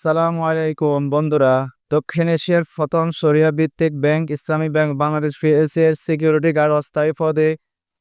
সালামু আলাইকুম, বন্ধুরা। দক্ষিণ এশিয়ার প্রথম সরিয়া ভিত্তিক ব্যাংক ইসলামী ব্যাংক বাংলাদেশ এর সিকিউরিটি গার্ড অস্থায়ী পদে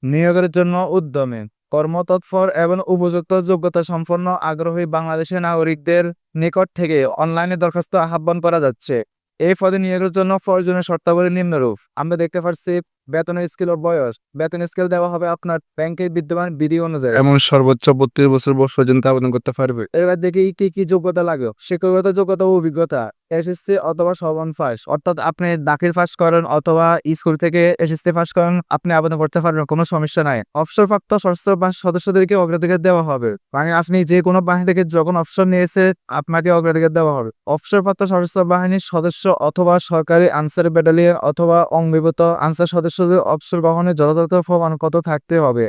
নিয়োগের জন্য উদ্যমে। কর্মতৎপর এবং উপযুক্ত যোগ্যতা সম্পন্ন আগ্রহী বাংলাদেশের নাগরিকদের নিকট থেকে অনলাইনে দরখাস্ত আহ্বান করা যাচ্ছে। এই পদে নিয়োগের জন্য প্রয়োজনীয় শর্তাবলী নিম্নরূপ। আমরা দেখতে পাচ্ছি বেতন স্কেল ও বয়স। বেতন স্কেল দেওয়া হবে আপনার ব্যাংকের বিদ্যমান বিধি অনুযায়ী। এমন সর্বোচ্চ বত্রিশ বছর বয়স পর্যন্ত আবেদন করতে পারবে। এবার দেখে কি কি যোগ্যতা লাগে। শিক্ষকতা যোগ্যতা ও অভিজ্ঞতা। এসএসসি অথবা সমান পাস অর্থাৎ আপনি দাখিল পাস করেন অথবা স্কুল থেকে এসএসসি পাস করেন, আপনি আবেদন করতে পারবেন, কোনো সমস্যা নাই। অবসরপ্রাপ্ত সদস্য বা সদস্যদেরকে অগ্রাধিকার দেওয়া হবে। মানে আপনি যে কোনো বাহিনী থেকে যখন অবসর নিয়েছে, আপনাকে অগ্রাধিকার দেওয়া হবে। অবসরপ্রাপ্ত সদস্য বাহিনীর সদস্য অথবা সরকারি আনসার ব্যাটালিয়ন অথবা অঙ্গীভূত আনসার সদস্যদের অবসর গ্রহণের যথাযথ প্রমাণপত্র থাকতে হবে।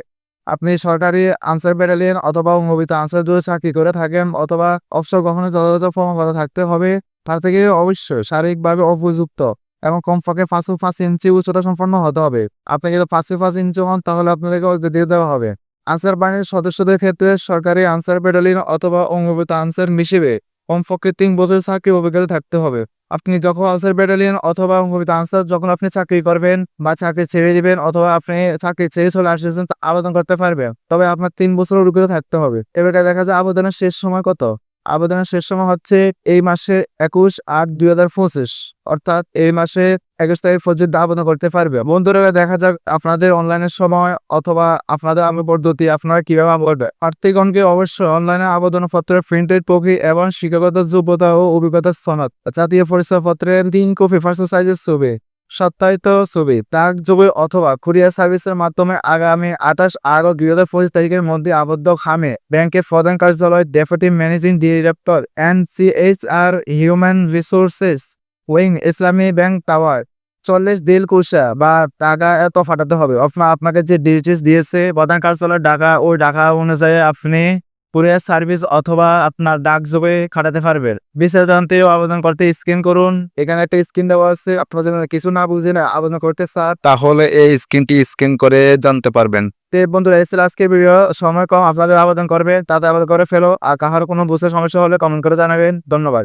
আপনি সরকারি আনসার ব্যাটালিয়ন অথবা অঙ্গবিত আনসার যদি চাকরি করে থাকেন অথবা অবসর গ্রহণের যথাযথ প্রমাণপত্র থাকতে হবে। তার থেকে অবশ্যই শারীরিকভাবে উপযুক্ত এবং কমপক্ষে ফুট পাঁচ ইঞ্চি উচ্চতা সম্পন্ন হতে হবে। আপনি যদি ফুট পাঁচ ইঞ্চি হন, তাহলে আপনাদেরকে দিয়ে দেওয়া হবে। আনসার বাহিনীর সদস্যদের ক্ষেত্রে সরকারি আনসার ব্যাটালিয়ন অথবা অঙ্গবিত আনসার হিসেবে কমপক্ষে তিন বছর চাকরি অভিজ্ঞতা থাকতে হবে। আপনি যখন আনসার ব্যাটালিয়ন অথবা অঙ্গবিত আনসার, যখন আপনি চাকরি করবেন বা চাকরি ছেড়ে দিবেন অথবা আপনি চাকরি ছেড়ে চলে আসতেছেন আবেদন করতে পারবেন। তবে আপনার তিন বছর অভিজ্ঞতা থাকতে হবে। এবার দেখা যায় আবেদনের শেষ সময় কত? আবেদনের শেষ সময় হচ্ছে এই মাসে একুশ আট দুই হাজার পঁচিশ, অর্থাৎ এই মাসে একুশ তারিখ পর্যন্ত আবেদন করতে পারবে। বন্ধুরা দেখা যাক আপনাদের অনলাইনের সময় অথবা আপনাদের আমি পদ্ধতি আপনারা কীভাবে করবে প্রার্থীগণকে অবশ্যই অনলাইনে আবেদনপত্রের প্রিন্টেড কপি এবং শিক্ষাগত যোগ্যতা ও অভিজ্ঞতার সনদ জাতীয় পরিচয়পত্রের তিন কপি ফার্স্ট সাইজের ছবি সত্যায়িত ছবি ডাক ছবি অথবা কুরিয়ার সার্ভিসের মাধ্যমে আগামী আঠাশ আগস্ট দুই হাজার পঁচিশ তারিখের মধ্যে আবদ্ধ খামে। ব্যাংকের প্রধান কার্যালয়, deputy managing director N C H R human resources wing, Islami bank tower. চল্লিশ দিল কুশা বা টাকা এত ফাটাতে হবে। আপনার আপনাকে যে ডিটেলস দিয়েছে, প্রধান কার্যালয় টাকা ওই টাকা অনুযায়ী আপনি কুরিয়ার সার্ভিস অথবা আপনার ডাক জবে খাটাতে পারবেন। বিস্তারিত জানতেও আবেদন করতে স্ক্রিন করুন। এখানে একটা স্ক্রিন দেওয়া আছে। আপনার জন্য কিছু না বুঝে না আবেদন করতে চান, তাহলে এই স্ক্রিনটি স্ক্যান করে জানতে পারবেন। তে বন্ধুরা এসে আজকে ভিডিও। সময় কম আপনাদের আবেদন করবে তাতে আবেদন করে ফেলো। আর কাহার কোনো বুঝতে সমস্যা হলে কমেন্ট করে জানাবেন। ধন্যবাদ।